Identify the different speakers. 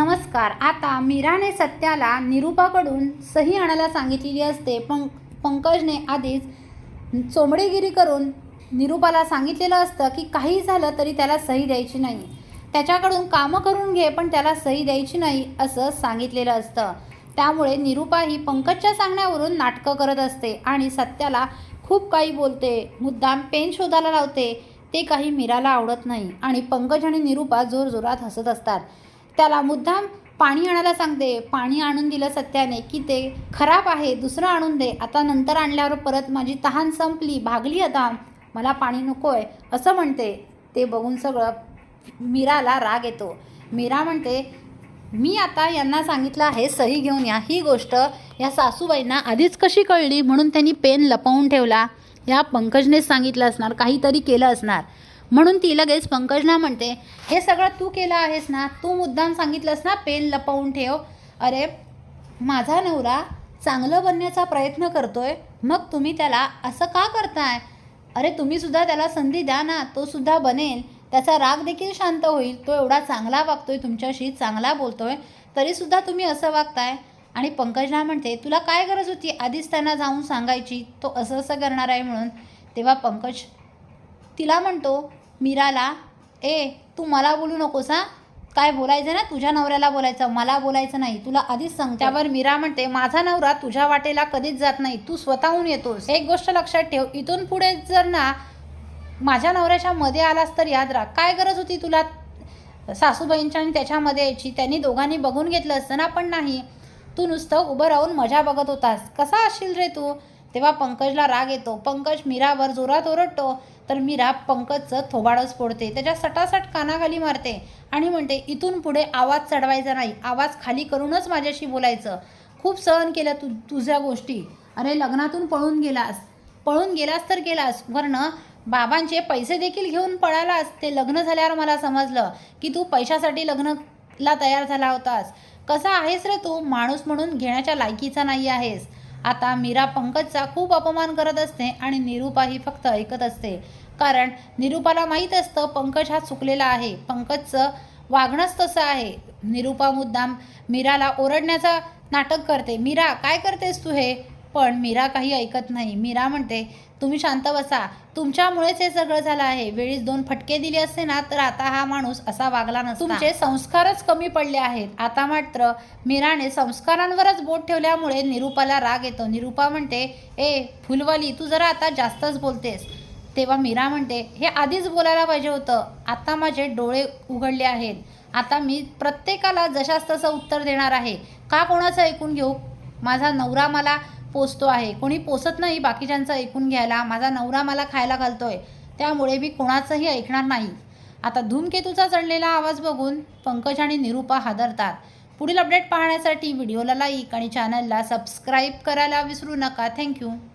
Speaker 1: नमस्कार. आता मीराने सत्याला निरूपाकडून सही आणायला सांगितलेली असते. पण पंकजने आधीच चोमडेगिरी करून निरूपाला सांगितलेलं असतं की काही झालं तरी त्याला सही द्यायची नाही. त्याच्याकडून कामं करून घे पण त्याला सही द्यायची नाही असं सांगितलेलं असतं. त्यामुळे निरूपा ही पंकजच्या सांगण्यावरून नाटकं करत असते आणि सत्याला खूप काही बोलते. मुद्दाम पेन शोधायला लावते. ते काही मीराला आवडत नाही आणि पंकज आणि निरूपा जोरजोरात हसत असतात. त्याला मुद्दाम पाणी आणायला सांगते पाणी आणून दिलं सत्याने की ते खराब आहे दुसरं आणून दे. आता नंतर आणल्यावर परत माझी तहान संपली भागली आता. मला पाणी नको आहे असं म्हणते. ते बघून सगळं मीराला राग येतो. मीरा म्हणते मी आता यांना सांगितलं आहे सही घेऊन या. ही गोष्ट या सासूबाईंना आधीच कशी कळली? म्हणून त्यांनी पेन लपवून ठेवला. या पंकजनेच सांगितलं असणार काहीतरी केलं असणार. म्हणून ती लगेच पंकजला म्हणते हे सगळं तू केलं आहेस ना तू मुद्दाम सांगितलंस ना पेन लपवून ठेव. अरे माझा नवरा चांगलं बनण्याचा प्रयत्न करतोय मग तुम्ही त्याला असं का करताय? अरे तुम्हीसुद्धा त्याला संधी द्या ना तो सुद्धा बनेल. त्याचा राग देखील शांत होईल. तो एवढा चांगला वागतोय तुमच्याशी चांगला बोलतोय तरीसुद्धा तुम्ही असं वागताय. आणि पंकजला म्हणते तुला काय गरज होती आधीच त्यांना जाऊन सांगायची? तो असं असं करणार आहे म्हणून. तेव्हा पंकज तिला म्हणतो मीराला ए तू मला बोलू नकोस हा? काय बोलायचं ना? तुझ्या नवऱ्याला बोलायचं मला बोलायचं नाही. तुला आधीच सांग त्यावर मीरा म्हणते माझा नवरा तुझ्या वाटेला कधीच जात नाही. तू स्वतःहून येतोस. एक गोष्ट लक्षात ठेव इथून पुढे जर ना माझ्या नवऱ्याच्या मध्ये आलास तर याद राख. काय गरज होती तुला सासूबाईंच्या आणि त्याच्यामध्ये यायची? त्यांनी दोघांनी बघून घेतलं असतं ना पण नाही. तू नुसतं उभं राहून मजा बघत होतास. कसा असशील रे तू? तेव्हा पंकजला राग येतो. पंकज मीरावर जोरात ओरडतो. तर मीरा पंकजचं थोबाडच फोडते. त्याच्या सटासट कानाखाली मारते आणि म्हणते इथून पुढे आवाज चढवायचा नाही. आवाज खाली करूनच माझ्याशी बोलायचं. खूप सहन केलं तू तुझ्या गोष्टी. अरे लग्नातून पळून गेलास. पळून गेलास तर गेलास. वरनं बाबांचे पैसे देखील घेऊन पळालास. ते लग्न झाल्यावर मला समजलं की तू पैशासाठी लग्नला तयार झाला होतास. कसा आहेस रे तू? माणूस म्हणून घेण्याच्या लायकीचा नाही आहेस. आता मीरा पंकजचा खूप अपमान करत असते आणि निरूपा ही फक्त ऐकत असते. कारण निरूपाला माहीत असतं पंकज हा चुकलेला आहे. पंकजचं वागणंच तसं आहे. निरूपा मुद्दाम मीराला ओरडण्याचा नाटक करते. मीरा काय करतेस तू हे? पण मीरा काही ऐकत नाही. मीरा म्हणते तुम्ही शांत बसा. तुमच्यामुळेच हे सगळं झालं आहे. वेळीच दोन फटके दिले असते ना तर आता हा माणूस असा वागला नसतो. तुमचे संस्कारच कमी पडले आहेत. आता मात्र मीराने संस्कारांवरच बोट ठेवल्यामुळे निरूपाला राग येतो. निरूपा म्हणते ए फुलवाली तू जरा आता जास्तच बोलतेस. तेव्हा मीरा म्हणते हे आधीच बोलायला पाहिजे होतं. आता माझे डोळे उघडले आहेत. आता मी प्रत्येकाला जशास तसं उत्तर देणार आहे. का कोणाचं ऐकून घेऊ? माझा नवरा मला पोचतो आहे. कोणी पोचत नाही बाकीच्यांचं ऐकून घ्यायला. माझा नवरा मला खायला घालतोय. त्यामुळे मी कोणाचंही ऐकणार नाही. आता धूमकेतूचा चढलेला आवाज बघून पंकज आणि निरूपा हादरतात. पुढील अपडेट पाहण्यासाठी व्हिडिओला लाईक आणि चॅनलला सबस्क्राईब करायला विसरू नका. थँक्यू